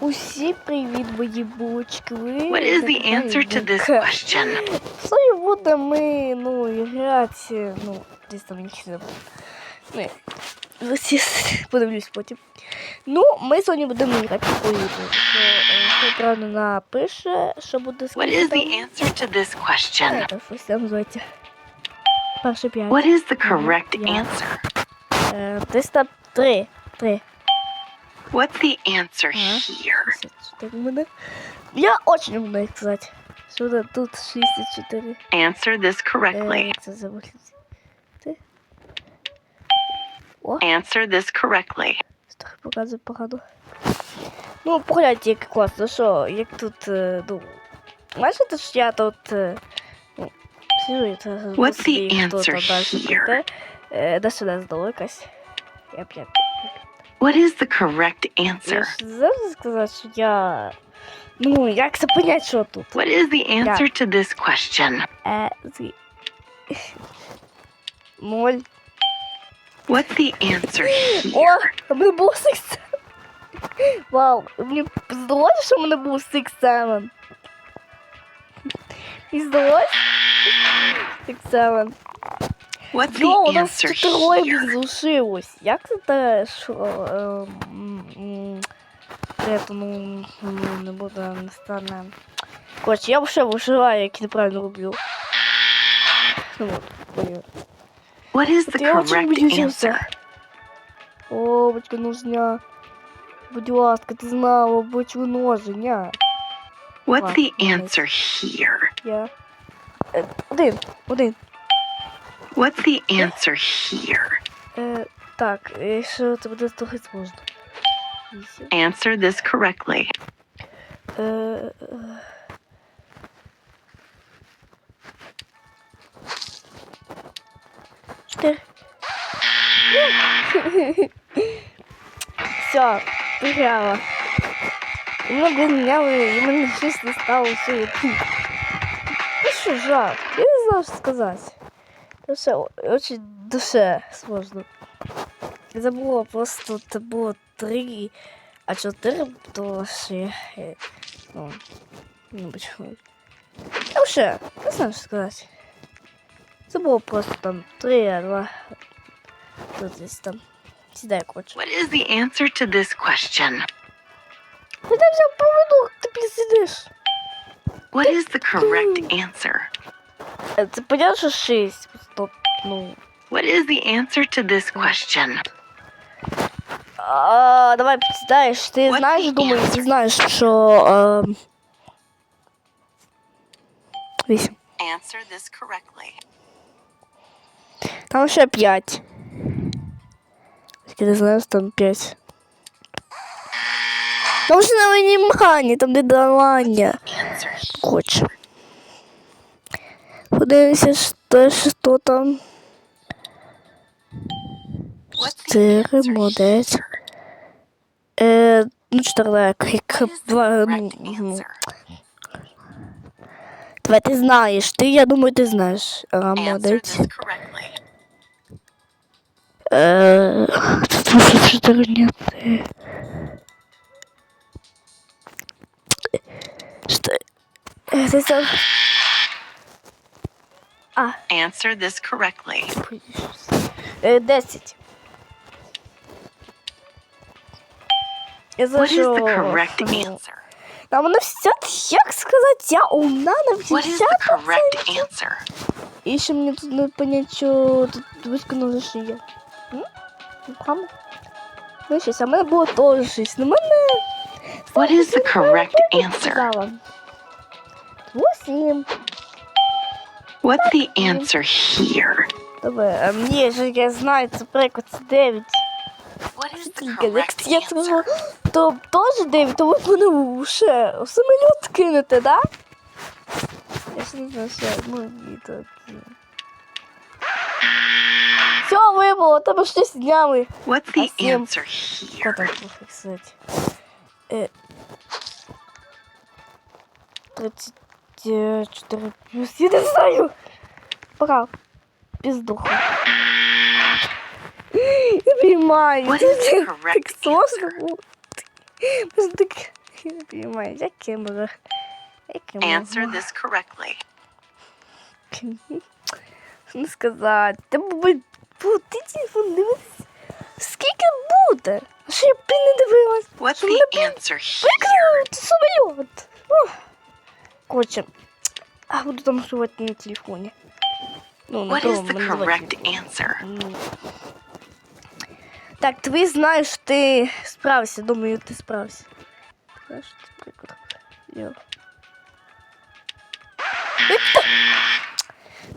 Усі привіт, мої булочки. What is the answer to this question? Сьогодні будемо ми, ну, грати, ну, десь там нічого не подивлюсь потім. Ну, ми сьогодні будемо грати по відео. Що, е, правильно напише, що буде What is the answer to this question? Щось там називається. Перше п'ять. What is the correct answer? Е, Десь там три. Три. What's the answer Uh-huh. here? 64 буде. Я очень умный, кстати. Сюда тут 64. Answer this Е, correctly. як це забути? Ти? О, Answer this correctly. трохи показує погано. Ну, погляньте, як класно, що, як тут, е, ну, бачите, що я тут, е, ну, сижу, і це What's the answer here? Е, Де сюди здало якась. Я п'ять. What is the correct Я answer? ж завжди сказати, що я, ну, як це понять, що тут? What is the answer to this question? Е, зі... Ноль. What's the answer О, here? у мене був Six Вау, мені здалося, що в мене був Six Seven. Мені здалося? Six Seven. What's Йо, у the нас answer here? їх залишилось. Як це те, що... ем, м, Це, то, ну, ну, не буде не стане. Коротше, я вже виживаю, як я неправильно роблю. Ну, от. What is От the я очень correct answer? О, батько нужня. Будь ласка, ти знала, будь виноження. What's the answer here? Я. Е, Один, один. What's the answer here? Е, так, е, що це буде трохи сложно. Вісім. Answer this correctly. Е, е, Чотири. Все, програла. І мене обміняли, і мене щось не стало все. Ну що, жах, я не знаю, що сказати. Це все очень душе сложно. Це було просто, це було три, а чотири, то ще, е, ну, не почему. Я вже, не знаю, що сказати. Це було просто там три, а два, тут десь там, сідай, коротше. What is the answer to this question? Ти там взяв поводок, ти сидиш. What is the correct answer? Е, Це понятно, що шість, стоп, ну. What is the answer to this question? А, давай підсідаєш. Ти What знаєш, the думаю, ти answer? знаєш, що. Е, вісім. Answer this correctly. Там ще п'ять. Тільки не знаю, що там п'ять. Там ще на виніманні, там де давання. Answer here. Хоче. Подивимося, що, що там. Чотири, молодець. Е, ну, чотири, як, два, ну, ну? Давай, ти знаєш. Ти, я думаю, ти знаєш. А, молодець. Е, Це 24 дня. Це... Що? Е. А. Answer this correctly. Э, десять. What is the correct answer? Нам на все як сказать, я умна на все. What is the correct answer? Еще мне тут надо понять, что тут вискнули, что я. Там. Ну, сейчас, а мене было тоже 6. Ну, мене... What is the correct answer? Восемь. What's the answer here? Добре, а мені ж я знаю, це приклад, це 9. What is the я answer? то теж 9, то ви мене ще в самоліт кинете, да? Я ж не знаю, що ну, і так. Все, вибуло, тебе щось зняли. What's the answer here? там пофіксувати? Е, 34 плюс, я не знаю. Прав. Пиздуха. Я the Так сложно? Просто так Я не понимаю, я можу. Я можу? Answer this correctly. Не сказати? Та бу- бу- ти телефон дивись. Скільки буде? А Що я блін не дивилась? What's the answer here? Викрили це самоліт. О. Коротше, а буду там шувати на телефоні. Ну, на тому? Ну. Так, ти знаєш, ти справився. Думаю, ти справився. Знаєш, ти приклад. Йо.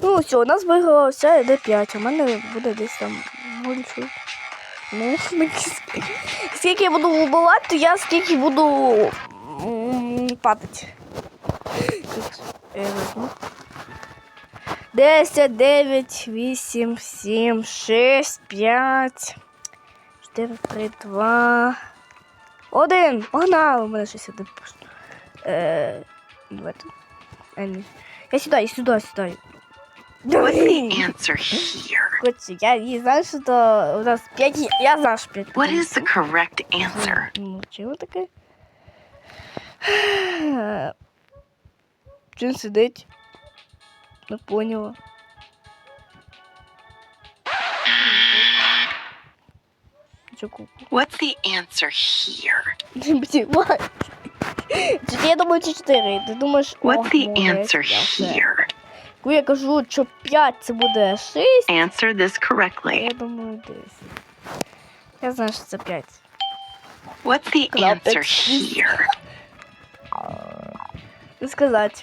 Ну, все, у нас виграла вся Д5, а в мене буде десь там більше. Ну, скільки, я буду вбивати, то я скільки буду м, падати. Я візьму. 10, 9, 8, 7, 6, 5, 4, 3, 2, 1. Погнали! У мене щось один пуст. Е, давайте. А, ні. Я сюди, я сюди, сюди. What's the Блін! answer here? Короче, я не знаю, что это у нас 5, я знаю, что 5. What is the correct answer? Ну, чего таке? Чим сидить? Не поняла. Чо куку? What's the answer here? Блін, Я думаю, це 4. Ти думаєш, о, What's the молодець, answer я все. here? Коли я кажу, що 5 це буде 6, Answer this correctly. я думаю, десь. Я знаю, що це 5. What's the Клапець. answer here? і сказати.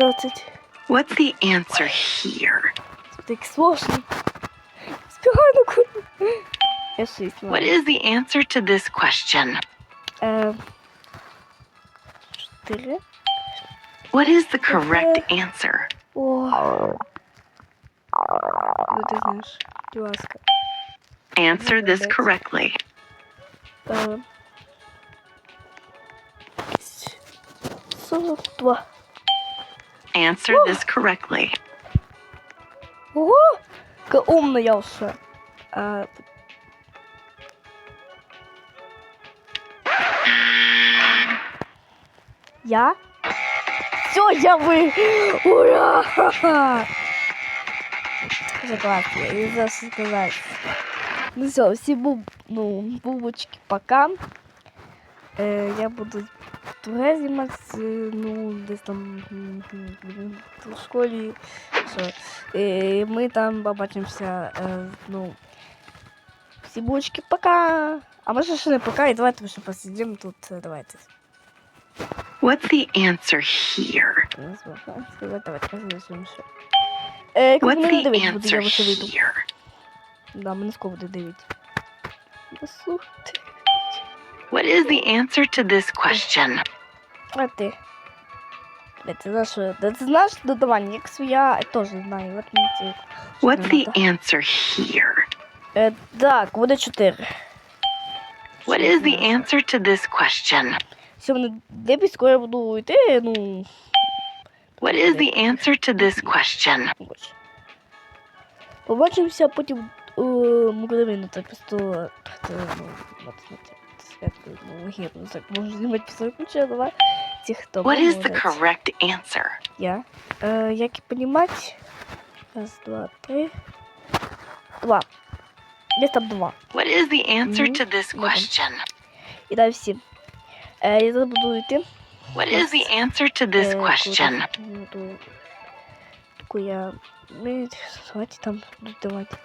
П'ятнадцять. What's the answer here? Так сложно. Спігай на куру. Я шість What маю. is the answer to this question? Е, Чотири. What is the correct answer? О. Ну ти знаєш, будь ласка. Answer this correctly. Е, Сорок два. answer Ух. this correctly. Ого! Как умно я а, Все, я вы! Ура! Согласна, что сказать. Ну все, всем ну, бубочки пока. Э, я буду туре зніматися, ну, десь там в школі. Все. Е, ми там побачимося, е, ну, всі бубочки, пока. А може ще не пока, і давайте ми ще посидимо тут, е, давайте. What's the answer here? Давайте. Е, What's the answer here? Да, мене скоро буде дивить. What is the answer to this question? А да ти знаєш додавання, як своя, я теж знаю. От мені What's the answer here? Е, так, буде 4. What is the answer to this question? Все, мене дебіт, скоро я буду йти, ну... What is the answer to this question? Ось. Побачимося потім у Муравину, так просто... це, Ну, от, от, свят, так, можу знімати після ключа. Ті, хто What is the correct answer? Я. Э, як и понимать. Раз, два, три. Два. Где там два? What is the answer to this question? І далі всі. Е, я зараз буду йти. What is the answer to this Е, question? Таку я... Ми давайте там давати.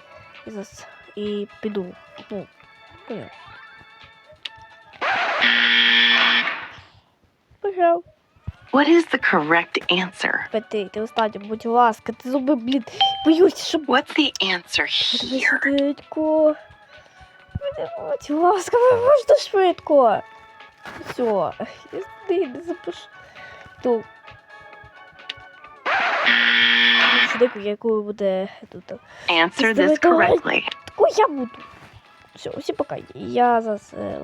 І зараз. І піду. Ну, понял. Пожав. What is the correct answer? Ти, ти останній, будь ласка, ти зуби, блін, боюсь, щоб What's the answer here? швидко. Будь ласка, можете швидко. Все, туди не запишу. Ту. Швидко, яку буде тут. Answer this correctly. Таку я буду. Все, усі пока. Я зараз е.